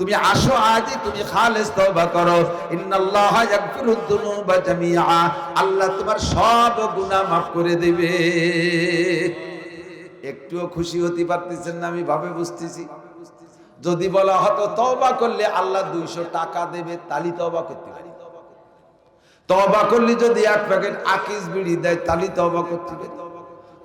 তুমি আসো আজই তুমি খালেস তওবা করো। ইন্নাল্লাহ ইয়াগফিরুদ দুনুবা জামিআ। আল্লাহ তোমার সব গুনাহ মাফ করে দেবে। একটুও খুশি হতে পারতেছেন না, আমি ভাবে বুঝতেছি। যদি বলা হতো তওবা করলে আল্লাহ দুইশো টাকা দেবে, তালি তওবা করতে পারি। তওবা করলে যদি এক প্যাকেট আকিস বিড়ি দেয়, তালি তওবা করতে পারি।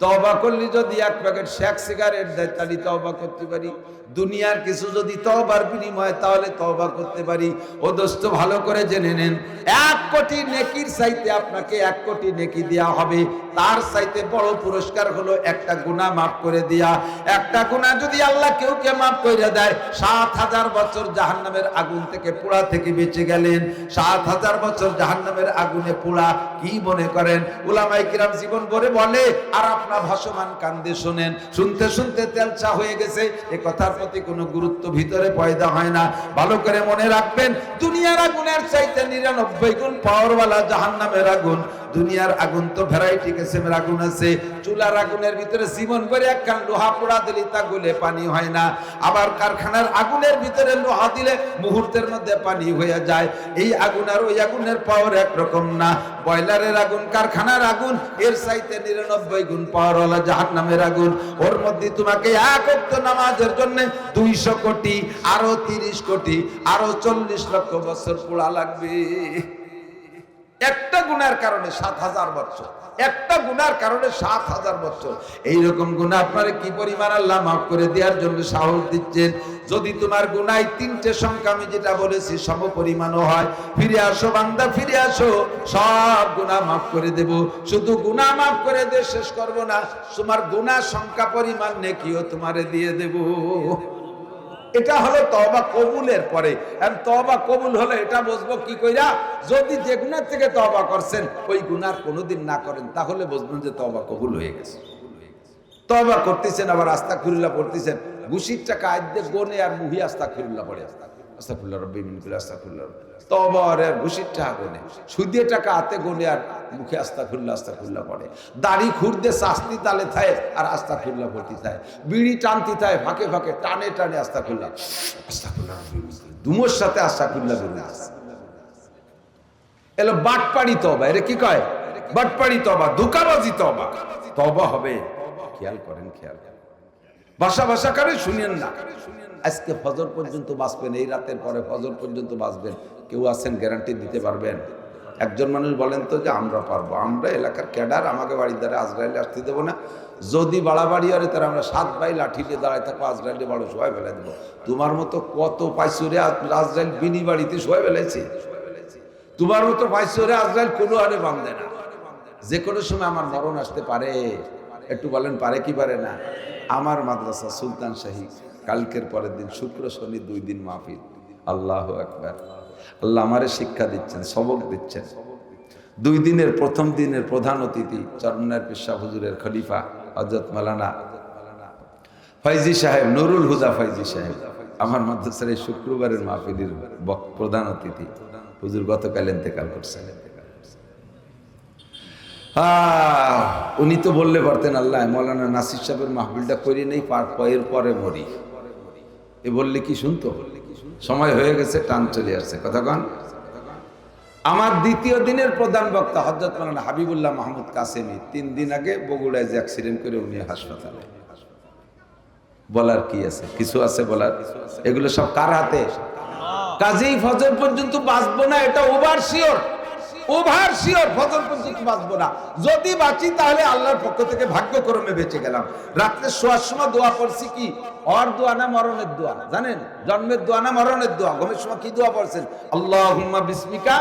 তওবা করলি যদি এক প্যাকেট শেক সিগারেট দেয় তালি তওবা করতে পারি। দুনিয়ার কিছু যদি তওবার বিনিময়, তাহলে তওবা করতে পারি। ও দোস্ত, ভালো করে জেনে নেন, এক কোটি নেকির চাইতে আপনাকে এক কোটি নেকি দেয়া হবে। তার চাইতে বড় পুরস্কার হলো একটা গুণা মাফ করে দেয়া। একটা গুণা যদি আল্লাহ কেউ কে মাফ করে দেয়, সাত হাজার বছর জাহান্নামের আগুন থেকে পোড়া থেকে বেঁচে গেলেন। সাত হাজার বছর জাহান্নামের আগুনে পোড়া, কি মনে করেন? উলামাই কিরাম জীবন ভরে বলে, আর আপনার ভাসমান কান্দে শোনেন, শুনতে শুনতে তেলচা হয়ে গেছে, এ কথার প্রতি কোনো গুরুত্ব ভিতরে পয়দা হয় না। ভালো করে মনে রাখবেন, দুনিয়ার আগুনের চাইতে নিরানব্বই গুণ পাওয়ারওয়ালা জাহান্নামের আগুন। দুনিয়ার আগুন তো ভ্যারাইটি কিসেমের আগুন আছে। চুলার আগুনের ভিতরে জীবন করে একখান লোহা পোড়া দিলে তা গুলে পানি হয় না। আবার কারখানার আগুনের ভিতরে লোহা দিলে মুহূর্তের মধ্যে পানি হয়ে যায়। এই আগুন আর ওই আগুনের পাওয়ার একরকম না। বয়লারের আগুন, কারখানার আগুন, এর চাইতে নিরানব্বই গুণ পাওয়ার হলো জাহান নামের আগুন। ওর মধ্যে তোমাকে এক অক্ত নামাজের জন্য দুইশো কোটি, আরও তিরিশ কোটি, আরও চল্লিশ লক্ষ বছর পোড়া লাগবে। একটা গুনার কারণে সাত হাজার বছর, একটা গুনার কারণে সাত হাজার বছর। এইরকম গুণা আপনার কি পরিমাণ আল্লাহ মাফ করে দেওয়ার জন্য সাহস দিচ্ছেন? যদি তোমার গুনায় তিনটে সংখ্যা আমি যেটা বলেছি সম পরিমাণও হয়। ফিরে আসো বান্দা, ফিরে আসো। সব গুনাহ মাফ করে দেব। শুধু গুনাহ মাফ করে দিয়ে শেষ করব না, তোমার গুনাহ সংখ্যা পরিমাণ নেকিও তোমারে দিয়ে দেব। এটা হলো তবা কবুলের পরে। তবা কবুল হলো, এটা বুঝব কি কইরা? যদি যে গুণার থেকে তবা করছেন, ওই গুণার কোনোদিন না করেন, তাহলে বসবেন যে তবা কবুল হয়ে গেছে। তবা করতেছেন, আবার আস্তা খুল্লা পড়তেছেন। ঘুষির টাকা আদ্যে গনে আর মুহি আস্তা খুল্লা পড়ে আস্তা রব্বি ঘুষির টাকা গনে আর মুখে আস্তা খুল্লা আস্তা পড়ে। দাড়ি খুঁড়তে শাস্তি তালে থায় আর পড়তে থায়। বিড়ি টানতে থায়, ফাঁকে ফাঁকে টানে টানে আস্তা খুল্লা রব্বি দুমোর সাথে আস্তা খুল্লা বেরিয়ে এলো বাটপাড়ি তবা কি কয়? বাটপাড়ি তবা ধোকাবাজি তবা তবা হবে, খেয়াল করেন খেয়াল করেন। ভাষা ভাষা করে শুনেন না। আজকে ফজর পর্যন্ত বাঁচবেন, এই রাতের পরে ফজর পর্যন্ত বাঁচবেন। কেউ আছেন গ্যারান্টি দিতে পারবেন। একজন মানুষ বলেন তো যে, আমরা পারব। আমরা এলাকার ক্যাডার, আমাকে বাড়ির দ্বারা আজরাইলে আসতে দেবো না। যদি বাড়াবাড়ি হয় তারা আমরা সাত ভাই লাঠি দিয়ে দাঁড়ায় থাকব, আজরাইলে বাড়ো সবাই ফেলে দেবো। তোমার মতো কত পাইছরে আজরাইল বিনি বাড়িতে সবাই ফেলেছে। তোমার মতো পাইছরে আজরাইল কোনো আরে বাঁধে না। যে কোনো সময় আমার মরণ আসতে পারে। একটু বলেন, পারে কি পারে না? আমার মাদ্রাসা সুলতান শাহী কালকের পরের দিন শুক্র শনি দুই দিন মাহফিল। আল্লাহ একবার আল্লাহ আমারে শিক্ষা দিচ্ছেন সবক দিচ্ছেন। দুই দিনের প্রথম দিনের প্রধান অতিথি চরমনার পেশা হুজুরের খলিফা হজরত মালানা ফৈজি সাহেব নুরুল হুদা ফৈজি সাহেব। আমার মাদ্রাসার এই শুক্রবারের মাহফিলের প্রধান অতিথি। হুজুর গতকাল ইন্তেকাল করছেন। আহ, উনি তো বললে পারতেন, আল্লাহ, মৌলানা নাসির সাহেবের মাহবিলটা করি নেই, পার এর পরে মরি এ বললে কি শুনতো? সময় হয়ে গেছে, টান চলে আসছে। কথা কন। আমার দ্বিতীয় দিনের প্রধান বক্তা হজরত মালানা হাবিবুল্লাহ মাহমুদ কাসেমি, তিন দিন আগে বগুড়ায় যে অ্যাক্সিডেন্ট করে উনি হাসপাতালে। বলার কি আছে? কিছু আছে বলার? এগুলো সব কার হাতে? কাজেই ফজর পর্যন্ত বাঁচবো না, এটা ওভার শিওর। ওভার শিওর ফজর পর্যন্ত বাঁচবো না? যদি বাঁচি, তাহলে আল্লাহর পক্ষ থেকে ভাগ্যক্রমে বেঁচে গেলাম। রাত্রে শোয়ার সময় দোয়া করছি কি? অর দোয়া না মরণের দোয়া? জানেন? জন্মের দোয়া না মরণের দোয়া? ঘুমের সময় কি দোয়া আল্লাহ বিস্মিকা।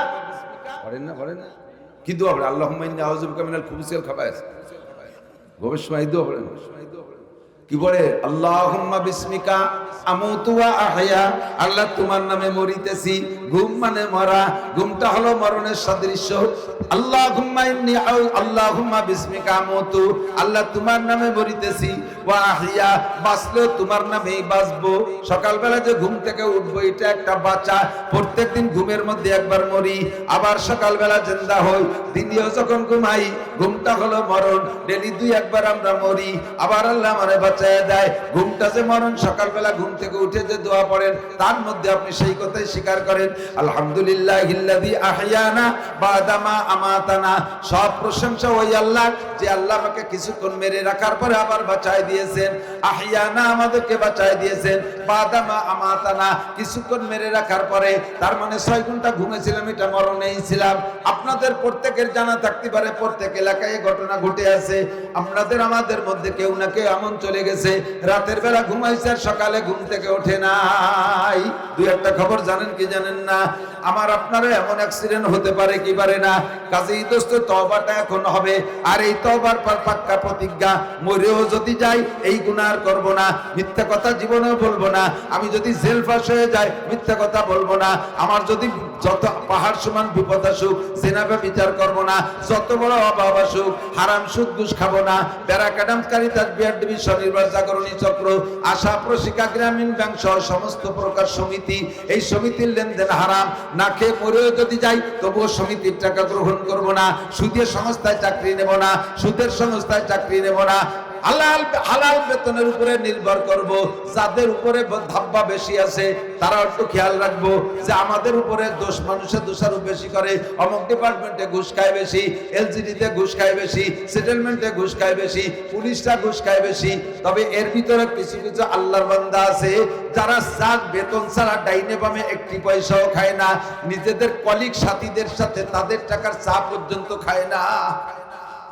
পড়েন না পড়েন না? কি দোয়া পড়ে আল্লাহ মিনাল খুবুসিয়াল ঘুমের সময় দোয়া কি বলে আল্লাহুম্মা বিসমিকা, আমুতু ওয়া আহয়া। আল্লাহ তোমার নামে মরিতেছি। ঘুম মানে মরা, ঘুমটা হলো মরণের সাদৃশ্য। আল্লাহুম্মা ইন্নী আউ আল্লাহুম্মা বিসমিকা আমুতু, আল্লাহ তোমার নামে মরিতেছি, ওয়া আহয়া বাঁচলেও তোমার নামেই বাঁচবো। সকালবেলা যে ঘুম থেকে উঠবো, এটা একটা বাচ্চা প্রত্যেকদিন ঘুমের মধ্যে একবার মরি, আবার সকালবেলা জিন্দা হই। দিনেও যখন ঘুমাই, ঘুমটা হলো মরণ। ডেলি দুই, একবার আমরা মরি, আবার আল্লাহ মানে বাঁচায় দেয়। ঘুমটা যে মরণ, সকালবেলা ঘুম থেকে উঠে যে দোয়া পড়েন, তার মধ্যে আপনি সেই কথাই স্বীকার করেন কিছুক্ষণ মেরে রাখার পরে তার মানে ছয় ঘণ্টা ঘুমেছিলাম, এটা মরণেই ছিলাম। আপনাদের প্রত্যেকের জানা থাকতে পারে, প্রত্যেক এলাকায় ঘটনা ঘটে আছে। আপনাদের, আমাদের মধ্যে কেউ না কেউ এমন চলে গেছে, রাতের বেলা ঘুমাইছে সকালে ঘুম থেকে ওঠে নাই। দুই একটা খবর জানেন কি জানেন না আমার আপনারও এমন অ্যাক্সিডেন্ট হতে পারে, কি পারে না? কাজেই দোস্ত তবাটা এখন হবে। আর এই তবার পর পাক্কা প্রতিজ্ঞা, মরেও যদি যাই, এই আর করব না। মিথ্যা কথা জীবনেও বলব না। আমি যদি জেল ফাঁস হয়ে যাই, মিথ্যা কথা বলব না। আমার যদি যত পাহাড় সমান বিপদ আসুক, জেনাবে বিচার করব না। যত বড় অভাব আসুক, হারাম সুদ ঘুষ খাব না। প্যারাকাডামকারী তার বিআর ডিবি স্বনির্ভর জাগরণী চক্র, আশা প্রশিকা গ্রামীণ ব্যাংক সহ সমস্ত প্রকার সমিতি, এই সমিতির লেনদেন হারাম। না খেয়ে মরেও যদি যাই, তবুও সমিতির টাকা গ্রহণ করব না, সুদের সংস্থায় চাকরি নেব না, সুদের সংস্থায় চাকরি নেব না। হালাল হালাল বেতনের উপরে নির্ভর করব। যাদের উপরে ধাব্বা বেশি আছে তারা একটু খেয়াল রাখব যে আমাদের উপরে দোষ মানুষের দোষারোপ বেশি করে, অমুক ডিপার্টমেন্টে ঘুষ খায় বেশি এলজিডিতে ঘুষ খায় বেশি সেটেলমেন্টে ঘুষ খায় বেশি, পুলিশরা ঘুষ খায় বেশি। তবে এর ভিতরে কিছু কিছু আল্লাহর বান্দা আছে, যারা যার বেতন ছাড়া ডাইনে বামে একটি পয়সাও খায় না, নিজেদের কলিগ সাথীদের সাথে তাদের টাকার চা পর্যন্ত খায় না।